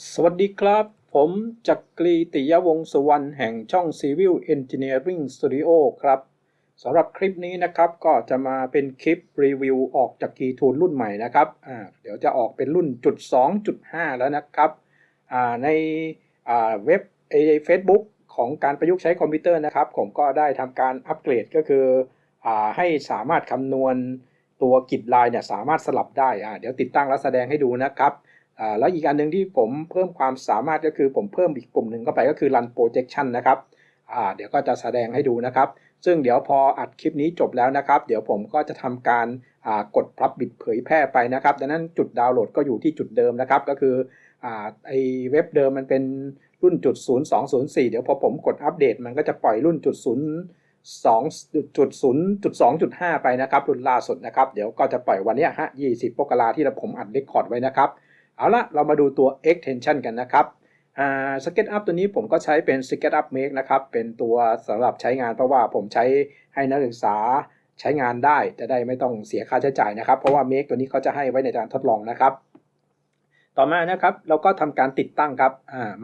สวัสดีครับ ผมจักรีติยวงสุวรรณแห่งช่อง Civil Engineering Studio ครับสำหรับคลิปนี้นะครับก็จะมาเป็นคลิปรีวิวออกจากกีทูลรุ่นใหม่นะครับเดี๋ยวจะออกเป็นรุ่นจุด2.5แล้วนะครับในเว็บเฟซบุ๊กของการประยุกต์ใช้คอมพิวเตอร์นะครับ ผมก็ได้ทำการอัปเกรดก็คืออให้สามารถคำนวณตัวกิจลายเนี่ยสามารถสลับได้เดี๋ยวติดตั้งและแสดงให้ดูนะครับ แล้วอีกอันหนึ่งที่ผมเพิ่มความสามารถก็คือผมเพิ่มอีกปุ่มหนึ่งเข้าไปก็คือ run projection นะครับเดี๋ยวก็จะแสดงให้ดูนะครับ ซึ่งเดี๋ยวพออัดคลิปนี้จบแล้วนะครับ เดี๋ยวผมก็จะทำการกดพับบิดเผยแพร่ไปนะครับ ดังนั้นจุดดาวน์โหลดก็อยู่ที่จุดเดิมนะครับ ก็คืออไอเว็บเดิมมันเป็นรุ่นจุด0204 เดี๋ยวพอผมกดอัปเดต มันก็จะปล่อยรุ่นจุด0 2จุด0จุด2.5ไปนะครับ รุ่นล่าสุดนะครับ เดี๋ยวก็จะปล่อยวันนี้ฮะ20มกราที่ผมอัดเรคคอร์ดไว้นะครับ เอาละเรามาดูตัว extension กันนะครับอ่า SketchUp ตัวนี้ผมก็ใช้เป็น SketchUp Make นะครับ เป็นตัวสำหรับใช้งานเพราะว่าผมใช้ให้นักศึกษาใช้งานได้จะได้ไม่ต้องเสียค่าใช้จ่ายนะครับ เพราะว่า Make ตัวนี้เขาจะให้ไว้ในการทดลองนะครับ ต่อมานะครับเราก็ทำการติดตั้งครับ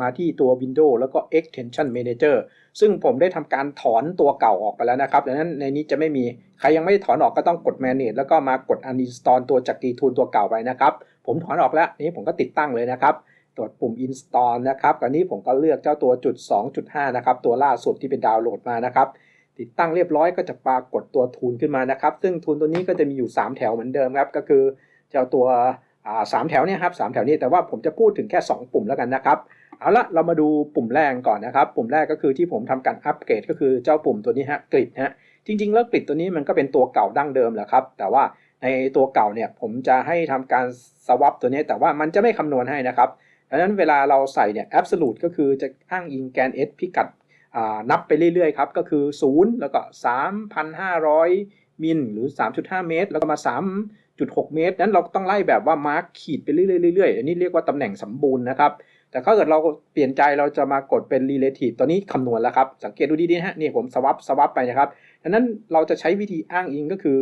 มาที่ตัว Windows แล้วก็ Extension Manager ซึ่งผมได้ทำการถอนตัวเก่าออกไปแล้วนะครับดังนั้นในนี้จะไม่มีใครยังไม่ได้ถอนออกก็ต้องกด Manage แล้วก็มากด Uninstall ตัวจากกีทูลตัวเก่าไปนะครับ ผมถอนออกแล้วนี้ผมก็ติดตั้งเลยนะครับกดปุ่ม install นะครับอันนี้ผมก็เลือกเจ้าตัวจุด 2.5 นะครับ ตัวล่าสุดที่เป็นดาวน์โหลดมานะครับติดตั้งเรียบร้อยก็จะปรากฏตัวทูลขึ้นมานะครับ ซึ่งทูลตัวนี้ก็จะมีอยู่ 3 แถวเหมือนเดิมครับ ก็คือเจ้าตัวสามแถวเนี่ยครับสามแถวนี้แต่ว่าผมจะพูดถึงแค่ 2 ปุ่มแล้วกันนะครับเอาละเรามาดูปุ่มแรกก่อนนะครับ ปุ่มแรกก็คือที่ผมทำการอัปเกรดก็คือเจ้าปุ่มตัวนี้ฮะกริดฮะจริง ๆ แล้วกริดตัวนี้มันก็เป็นตัวเก่าดั้งเดิมแหละครับ แต่ว่า ในตัวเก่าเนี่ยผมจะให้ทำการสวับตัวนี้แต่ว่ามันจะไม่คำนวณให้นะครับดังนั้นเวลาเราใส่เนี่ย absolute ก็คือจะอ้างอิงแกน s พิกัดนับไปเรื่อยๆครับก็คือ 0 แล้วก็ 3,500 มิลหรือ 3.5 เมตร แล้วก็มา 3.6 เมตร นั้นเราต้องไล่แบบว่ามาร์คขีดไปเรื่อยๆ อันนี้เรียกว่าตำแหน่งสมบูรณ์นะครับ แต่ถ้าเกิดเราเปลี่ยนใจเราจะมากดเป็น relative ตอนนี้คำนวณแล้วครับ สังเกตดูดีๆฮะนี่ผมสวับสวับไปนะครับดังนั้นเราจะใช้วิธีอ้างอิงก็คือ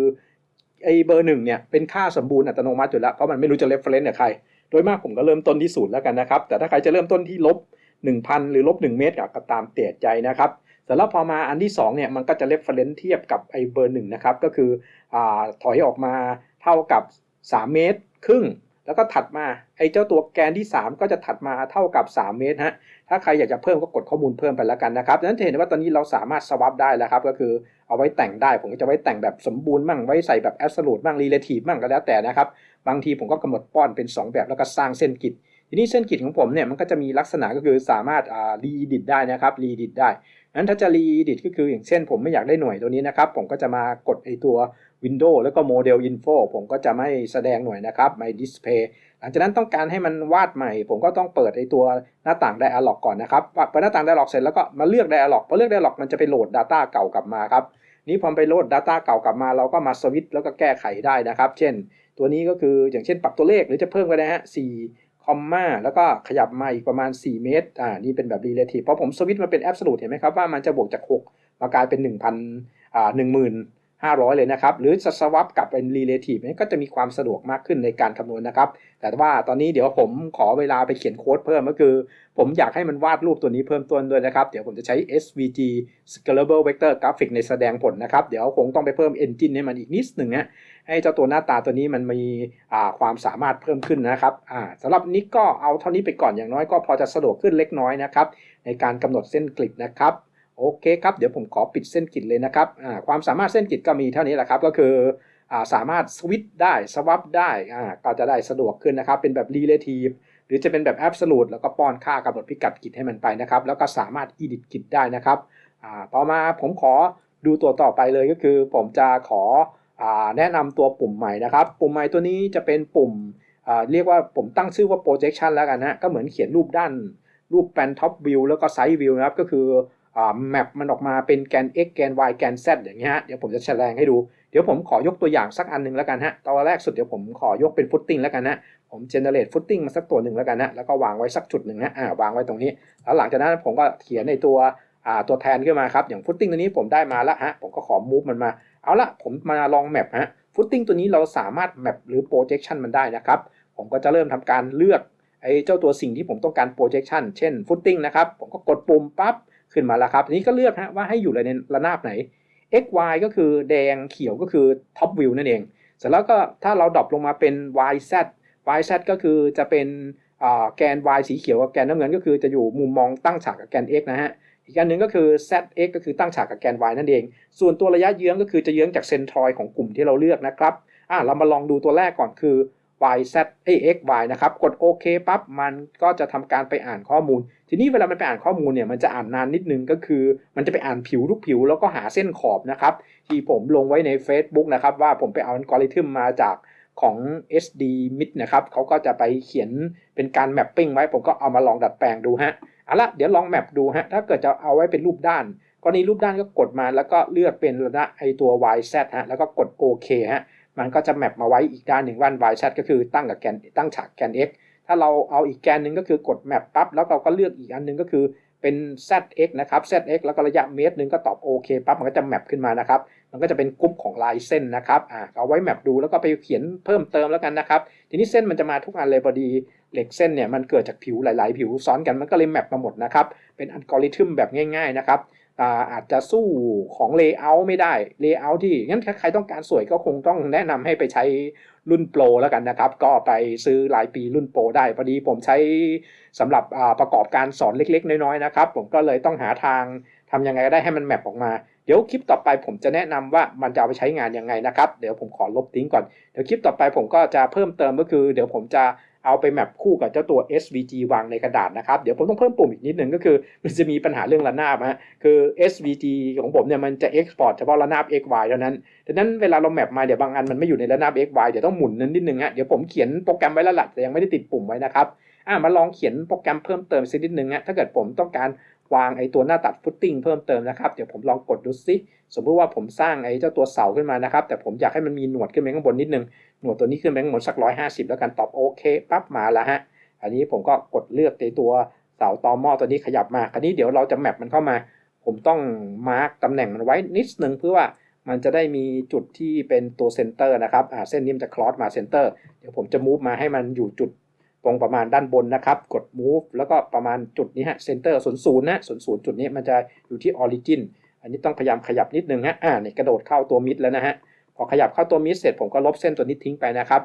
ไอเบอร์หนึ่งเนี่ยเป็นค่าสมบูรณ์อัตโนมัติอยู่แล้วเพราะมันไม่รู้จะเรฟเฟรนซ์กับใคร โดยมากผมก็เริ่มต้นที่ศูนย์แล้วกันนะครับ แต่ถ้าใครจะเริ่มต้นที่ลบ 1,000 หรือลบ 1 เมตรก็ตามเตียใจนะครับแต่แล้วพอมาอันที่2เนี่ยมันก็จะเรฟเฟรนซ์เทียบกับไอเบอร์หนึ่งนะครับก็คืออถอยออกมาเท่ากับ 3 เมตร ครึ่ง แล้วก็ถัดมาไอ้เจ้าตัวแกนที่ 3 ก็จะถัดมาเท่ากับ 3 เมตรฮะถ้าใครอยากจะเพิ่มก็กดข้อมูลเพิ่มไปแล้วกันนะครับดังนั้นจะเห็นว่าตอนนี้เราสามารถสวับได้แล้วครับก็คือเอาไว้แต่งได้ ผมก็จะไว้แต่งแบบสมบูรณ์มั่งไว้ใส่แบบ absolute มั่ง relative มั่งก็แล้วแต่นะครับบางทีผมก็กำหนดป้อนเป็น 2 แบบแล้วก็สร้างเส้นกิจทีนี้เส้นกิจของผมเนี่ยมันก็จะมีลักษณะก็คือสามารถอ่า re-edit ได้นะครับ re-edit ได้นั้นถ้าจะ re-edit ก็คืออย่างเช่น ผมไม่อยากได้หน่วยตัวนี้นะครับผมก็จะมากดไอตัว Windows แล้วก็ Model Info ผมก็จะไม่แสดงหน่วยนะครับไม่ display หลังจากนั้นต้องการให้มันวาดใหม่ ผมก็ต้องเปิดไอตัวหน้าต่าง Dialog ก่อนนะครับเปิดหน้าต่าง Dialog เสร็จแล้วก็มาเลือก Dialog พอเลือก Dialog มันจะไปโหลด Data เก่ากลับมาครับนี้พอไปโหลด Data เก่ากลับมาเราก็มาสวิตช์แล้วก็แก้ไขได้นะครับ เช่น ตัวนี้ก็คืออย่างเช่นปรับตัวเลขหรือจะเพิ่มก็ได้ฮะ4คอมมาแล้วก็ขยับมาอีกประมาณ 4 เมตรอ่านี่เป็นแบบ relative เพราะผมสวิตช์มาเป็น absolute เห็นไหมครับว่ามันจะบวกจาก 6 มากลายเป็น 1,000อ่า10,000 500 เลยนะครับ หรือจะสวับกับเป็น relative นี่ก็จะมีความสะดวกมากขึ้นในการคำนวณนะครับ แต่ว่าตอนนี้เดี๋ยวผมขอเวลาไปเขียนโค้ดเพิ่มก็คือ ผมอยากให้มันวาดรูปตัวนี้เพิ่มต้นด้วยนะครับ เดี๋ยวผมจะใช้ SVG Scalable Vector Graphic ในแสดงผลนะครับ เดี๋ยวคงต้องไปเพิ่ม engine ให้มันอีกนิดหนึ่งนะให้เจ้าตัวหน้าตาตัวนี้มันมีความสามารถเพิ่มขึ้นนะครับสำหรับนี้ก็เอาเท่านี้ไปก่อนอย่างน้อยก็พอจะสะดวกขึ้นเล็กน้อยนะครับในการกำหนดเส้นกริดนะครับ โอเคครับ เดี๋ยวผมขอปิดเส้นกิจเลยนะครับความสามารถเส้นกิจก็มีเท่านี้แหละครับ ก็คืออสามารถสวิตได้สวับได้ก็จะได้สะดวกขึ้นนะครับ เป็นแบบ relative หรือจะเป็นแบบ absolute แล้วก็ป้อนค่ากำหนดพิกัดกิจให้มันไปนะครับ แล้วก็สามารถ edit กิจได้นะครับต่อมาผมขอดูตัวต่อไปเลยก็คือ ผมจะขอแนะนำตัวปุ่มใหม่นะครับ ปุ่มใหม่ตัวนี้จะเป็นปุ่มเรียกว่าผมตั้งชื่อว่า projection แล้วกันนะก็เหมือนเขียนรูปด้านรูปแปน top view แล้วก็ side view นะครับ ก็คือ แมปมันออกมาเป็นแกน x แกน y แกน z อย่างเงี้ยเดี๋ยวผมจะแสดงให้ดู เดี๋ยวผมขอยกตัวอย่างสักอันหนึ่งแล้วกันฮะตอนแรกสุดเดี๋ยวผมขอยกเป็นฟุตติ้งแล้วกันนะผม generate footing มาสักตัวหนึ่งแล้วกันนะแล้วก็วางไว้สักจุดหนึ่งนะอ่าวางไว้ตรงนี้ แล้วหลังจากนั้นผมก็เขียนในตัวอ่าตัวแทนขึ้นมาครับอย่างฟุตติ้งตัวนี้ผมได้มาแล้วฮะผมก็ขอ move มันมาเอาละผมมาลองแมปฮะฟุตติ้งตัวนี้เราสามารถแมปหรือ projection มันได้นะครับผมก็จะเริ่มทำการเลือกไอ้เจ้าตัวสิ่งที่ผมต้องการ projection เช่น footing นะครับผมก็กดปุ่มปั๊บ ขึ้นมาแล้วครับทีนี้ก็เลือกฮะว่าให้อยู่ในระนาบไหน x y ก็คือแดงเขียวก็คือ top view นั่นเอง เสร็จแล้วก็ถ้าเราดรอปลงมาเป็น y z y z ก็คือจะเป็นแกน y สีเขียวกับแกนน้ำเงินก็คือจะอยู่มุมมองตั้งฉากกับแกน x นะฮะอีกอันหนึ่งก็คือ zx ก็คือตั้งฉากกับแกน y นั่นเอง ส่วนตัวระยะเยื้องก็คือจะเยื้องจากเซนทรอยของกลุ่มที่เราเลือกนะครับอะเรามาลองดูตัวแรกก่อนคือ y z เอ้ x y นะครับ กดโอเคปั๊บมันก็จะทำการไปอ่านข้อมูล ทีนี้เวลามันไปอ่านข้อมูลเนี่ยมันจะอ่านนานนิดนึงก็คือ มันจะไปอ่านผิวทุกผิว แล้วก็หาเส้นขอบนะครับ ที่ผมลงไว้ใน Facebook นะครับ ว่าผมไปเอาอัลกอริทึมมาจากของ SD Mid นะครับเขาก็จะไปเขียนเป็นการแมปปิ้งไว้ ผมก็เอามาลองดัดแปลงดูฮะเอาละเดี๋ยวลองแมปดูฮะถ้าเกิดจะเอาไว้เป็นรูปด้านกรณีรูปด้านก็กดมาแล้วก็เลือกเป็นระดับไอตัว YZ ฮะแล้วก็กดโอเคฮะ มันก็จะแมปมาไว้อีกด้านหนึ่งว่า YZ ก็คือตั้งกับแกนตั้งฉากแกน X ถ้าเราเอาอีกแกนหนึ่งก็คือกดแมปปั๊บแล้วเราก็เลือกอีกอันหนึ่งก็คือเป็น ZX นะครับ ZX แล้วก็ระยะเมตรหนึ่งก็ตอบโอเคปั๊บมันก็จะแมปขึ้นมานะครับ มันก็จะเป็นกรุ๊ปของลายเส้นนะครับอ่าเอาไว้แมปดูแล้วก็ไปเขียนเพิ่มเติมแล้วกันนะครับ ทีนี้เส้นมันจะมาทุกอันเลยพอดีเหล็กเส้นเนี่ยมันเกิดจากผิวหลาย ๆ ผิวซ้อนกันมันก็เลยแมปมาหมดนะครับ เป็นอัลกอริทึมแบบง่าย ๆ นะครับ อาอาจจะสู้ของ Layout ไม่ได้ Layout ที่งั้นถ้าใครต้องการสวยก็คงต้องแนะนำให้ไปใช้รุ่นโปรแล้วกันนะครับ ก็ไปซื้อรายปีรุ่นโปรได้พอดีผมใช้สำหรับประกอบการสอนเล็ก ๆ น้อยๆนะครับ ผมก็เลยต้องหาทางทำยังไงก็ได้ให้มันแมปออกมาเดี๋ยวคลิปต่อไปผมจะแนะนำว่ามันจะเอาไปใช้งานยังไงนะครับ เดี๋ยวผมขอลบทิ้งก่อน เดี๋ยวคลิปต่อไปผมก็จะเพิ่มเติมก็คือ เดี๋ยวผมจะ เอาไปแมปคู่กับเจ้าตัว SVG วางในกระดาษนะครับเดี๋ยวผมต้องเพิ่มปุ่มอีกนิดหนึ่งก็คือ มันจะมีปัญหาเรื่องระนาบฮะคือ SVG ของผมเนี่ยมันจะ export เฉพาะระนาบ XY เท่านั้นดังนั้นเวลาเราแมปมาเดี๋ยวบางอันมันไม่อยู่ในระนาบ XY เดี๋ยวต้องหมุนนั้นนิดนึงฮะเดี๋ยวผมเขียนโปรแกรมไว้แล้วล่ะแต่ยังไม่ได้ติดปุ่มไว้นะครับอ่ามาลองเขียนโปรแกรมเพิ่มเติมสักนิดนึงฮะถ้าเกิดผมต้องการ วางไอ้ตัวหน้าตัดฟุตติ้งเพิ่มเติมนะครับ เดี๋ยวผมลองกดดูซิสมมติว่าผมสร้างไอ้เจ้าตัวเสาขึ้นมานะครับ แต่ผมอยากให้มันมีหนวดขึ้นไปข้างบนนิดนึง หนวดตัวนี้ขึ้นไปข้างบนสักร้อยห้าสิบแล้วกันตอบโอเคปั๊บมาแล้วฮะ อันนี้ผมก็กดเลือกในตัวเสาตอหม้อตัวนี้ขยับมา คราวนี้เดี๋ยวเราจะแมปมันเข้ามา ผมต้องมาร์กตำแหน่งมันไว้นิดนึงเพื่อว่ามันจะได้มีจุดที่เป็นตัวเซนเตอร์นะครับ อ่าเส้นนี้มันจะคลอสมาเซนเตอร์ เดี๋ยวผมจะมูฟมาให้มันอยู่จุด ตรงประมาณด้านบนนะครับ กด move แล้วก็ประมาณจุดนี้ฮะเซนเตอร์ศูนย์ศูนย์นะศูนย์ศูนย์จุดนี้มันจะอยู่ที่ origin อันนี้ต้องพยายามขยับนิดนึงฮะ อ่าเนี่ยกระโดดเข้าตัวมิดแล้วนะฮะ พอขยับเข้าตัวมิดเสร็จผมก็ลบเส้นตัวนี้ทิ้งไปนะครับ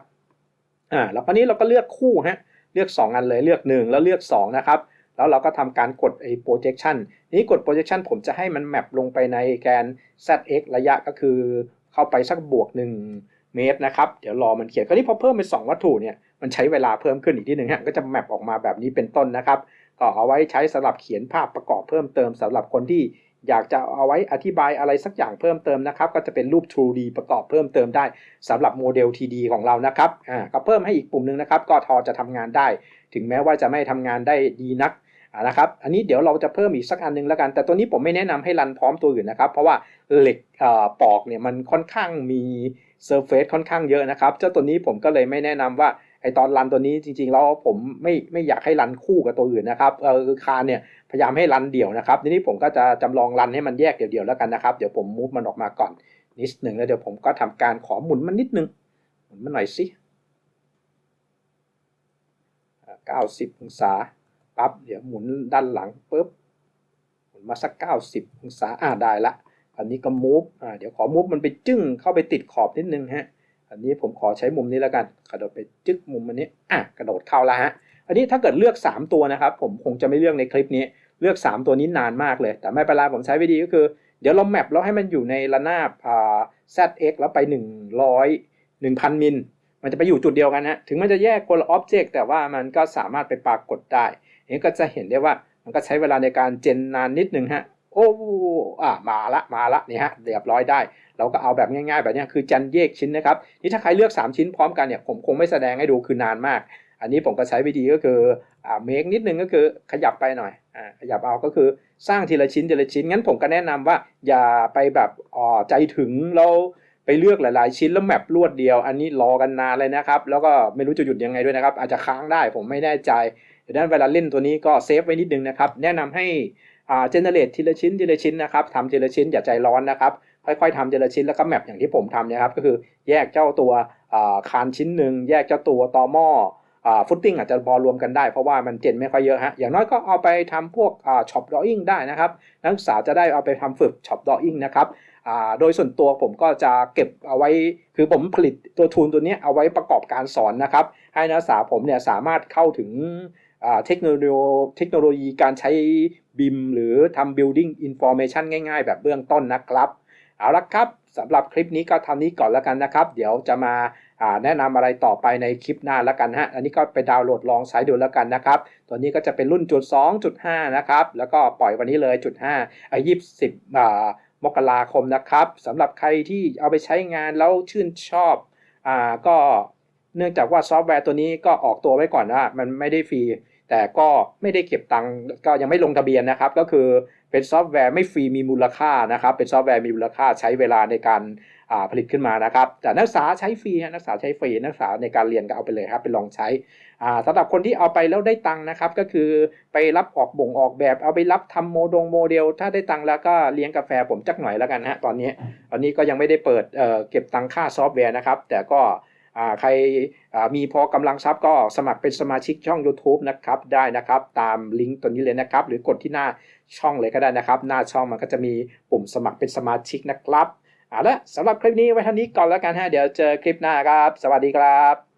อ่า แล้วคราวนี้เราก็เลือกคู่ฮะ เลือก 2 อันเลย เลือก 1 แล้วเลือก 2 นะครับ แล้วเราก็ทำการกดไอ้ projection นี้กด projection ผมจะให้มันแมปลงไปในแกน zx ระยะก็คือเข้าไปสักบวก1 เมตรนะครับ เดี๋ยวรอมันเขียนคราวนี้พอเพิ่มเป็น2วัตถุเนี่ย มันใช้เวลาเพิ่มขึ้นอีกทีหนึ่งฮะ ก็จะแมปออกมาแบบนี้เป็นต้นนะครับ ก็เอาไว้ใช้สำหรับเขียนภาพประกอบเพิ่มเติมสำหรับคนที่อยากจะเอาไว้อธิบายอะไรสักอย่างเพิ่มเติมนะครับ ก็จะเป็นรูป 2D ประกอบเพิ่มเติมได้สำหรับโมเดล TD ของเรานะครับ อ่า ก็เพิ่มให้อีกปุ่มหนึ่งนะครับ ก็ทอจะทำงานได้ ถึงแม้ว่าจะไม่ทำงานได้ดีนักนะครับ อันนี้เดี๋ยวเราจะเพิ่มอีกสักอันนึงแล้วกัน แต่ตัวนี้ผมไม่แนะนำให้รันพร้อมตัวอื่นนะครับ เพราะว่าเหล็กปอกเนี่ยมันค่อนข้างมี เซอร์เฟซค่อนข้างเยอะนะครับ เจ้าตัวนี้ผมก็เลยไม่แนะนำว่าไอตอนรันตัวนี้จริงๆแล้วผมไม่ไม่อยากให้รันคู่กับตัวอื่นนะครับเออคานเนี่ยพยายามให้รันเดี่ยวนะครับทีนี้ผมก็จะจำลองรันให้มันแยกเดี่ยวๆแล้วกันนะครับ เดี๋ยวผมมูฟมันออกมาก่อนนิดหนึ่งแล้วเดี๋ยวผมก็ทำการขอหมุนมันนิดนึงหมุนมันหน่อยสิ90 องศาปั๊บเดี๋ยวหมุนด้านหลังปุ๊บหมุนมาสัก 90 องศาอ่าได้ละ อันนี้ก็มูฟอ่าเดี๋ยวขอมูฟมันไปจึ้งเข้าไปติดขอบนิดนึงฮะ อันนี้ผมขอใช้มุมนี้แล้วกัน กระโดดไปจึ๊กมุมอันนี้ อะกระโดดเข้าล้วฮะ อันนี้ถ้าเกิดเลือก 3 ตัวนะครับ ผมคงจะไม่เลือกในคลิปนี้ เลือก 3 ตัวนี้นานมากเลย แต่ไม่เป็นไรผมใช้วิธีก็คือ เดี๋ยวเราแมปแล้วให้มันอยู่ในระนาบอ่า zx แล้วไป 100 1,000มิล มันจะไปอยู่จุดเดียวกันฮะ ถึงมันจะแยกคนละอ็อบเจกต์แต่ว่ามันก็สามารถไปปรากฏได้นี้ก็จะเห็นได้ว่ามันก็ใช้เวลาในการเจนนานนิดนึงฮะ โอ้อ่ามาละมาละนี่ฮะเรียบร้อยได้ เราก็เอาแบบง่ายๆ แบบนี้คือจันแยกชิ้นนะครับนี่ถ้าใครเลือก 3 ชิ้นพร้อมกันเนี่ยผมคงไม่แสดงให้ดูคือนานมาก อันนี้ผมก็ใช้วิธีก็คืออ่าเมคนิดนึงก็คือขยับไปหน่อยอ่าขยับเอาก็คือสร้างทีละชิ้นทีละชิ้นงั้นผมก็แนะนำว่าอย่าไปแบบอ๋อใจถึงเราไปเลือกหลายๆ ชิ้นแล้วแมปรวดเดียว อันนี้รอกันนานเลยนะครับ แล้วก็ไม่รู้จะหยุดยังไงด้วยนะครับ อาจจะค้างได้ผมไม่แน่ใจดังนั้นเวลาเล่นตัวนี้ก็เซฟไว้นิดนึงนะครับแนะนำให้ เจเนเรตทีละชิ้นทีละชิ้นนะครับทำทีละชิ้นอย่าใจร้อนนะครับ ค่อยๆทำทีละชิ้นแล้วก็แมปอย่างที่ผมทำนะครับ ก็คือแยกเจ้าตัวคานชิ้นหนึ่งแยกเจ้าตัวตอหม้อฟุตติ้งอาจจะพอรวมกันได้เพราะว่ามันเจนไม่ค่อยเยอะฮะอย่างน้อยก็เอาไปทำพวกช็อปดออิ่งได้นะครับ นักศึกษาจะได้เอาไปทำฝึกช็อปดออิ่งนะครับโดยส่วนตัวผมก็จะเก็บเอาไว้คือผมผลิตตัวทูลตัวนี้เอาไว้ประกอบการสอนนะครับ ให้นักศึกษาผมเนี่ยสามารถเข้าถึง เทคโนโลยีเทคโนโลยีการใช้ BIM หรือทำ building information ง่ายๆ แบบเบื้องต้นนะครับ เอาละครับสำหรับคลิปนี้ก็ทำนี้ก่อนแล้วกันนะครับ เดี๋ยวจะมาแนะนำอะไรต่อไปในคลิปหน้าแล้วกันฮะ อันนี้ก็ไปดาวน์โหลดลองใช้ดูแล้วกันนะครับ ตัวนี้ก็จะเป็นรุ่นจุด2จุด5นะครับ แล้วก็ปล่อยวันนี้เลยจุด5ไอ้ยี่สิบมกราคมนะครับสำหรับใครที่เอาไปใช้งานแล้วชื่นชอบอ่าก็เนื่องจากว่าซอฟต์แวร์ตัวนี้ก็ออกตัวไว้ก่อนนะมันไม่ได้ฟรี แต่ก็ไม่ได้เก็บตังค์ก็ยังไม่ลงทะเบียนนะครับ ก็คือเป็นซอฟต์แวร์ไม่ฟรีมีมูลค่านะครับ เป็นซอฟต์แวร์มีมูลค่าใช้เวลาในการผลิตขึ้นมานะครับ แต่นักศึกษาใช้ฟรีนักศึกษาใช้ฟรีนักศึกษาในการเรียนก็เอาไปเลยครับไปลองใช้สำหรับคนที่เอาไปแล้วได้ตังค์นะครับก็คือไปรับออกบ่งออกแบบ เอาไปรับทำโมดงโมเดล ถ้าได้ตังค์แล้วก็เลี้ยงกาแฟผมจักหน่อยแล้วกันฮะตอนนี้ตอนนี้ก็ยังไม่ได้เปิดเเก็บตังค่าซอฟต์แวร์นะครับ แต่ก็ ใครมีพอกำลังทรัพย์ก็สมัครเป็นสมาชิกช่อง YouTube นะครับได้นะครับตามลิงก์ตัวนี้เลยนะครับ หรือกดที่หน้าช่องเลยก็ได้นะครับ หน้าช่องมันก็จะมีปุ่มสมัครเป็นสมาชิกนะครับเอาละสำหรับคลิปนี้ไว้เท่านี้ก่อนแล้วกันฮะเดี๋ยวเจอคลิปหน้าครับ สวัสดีครับ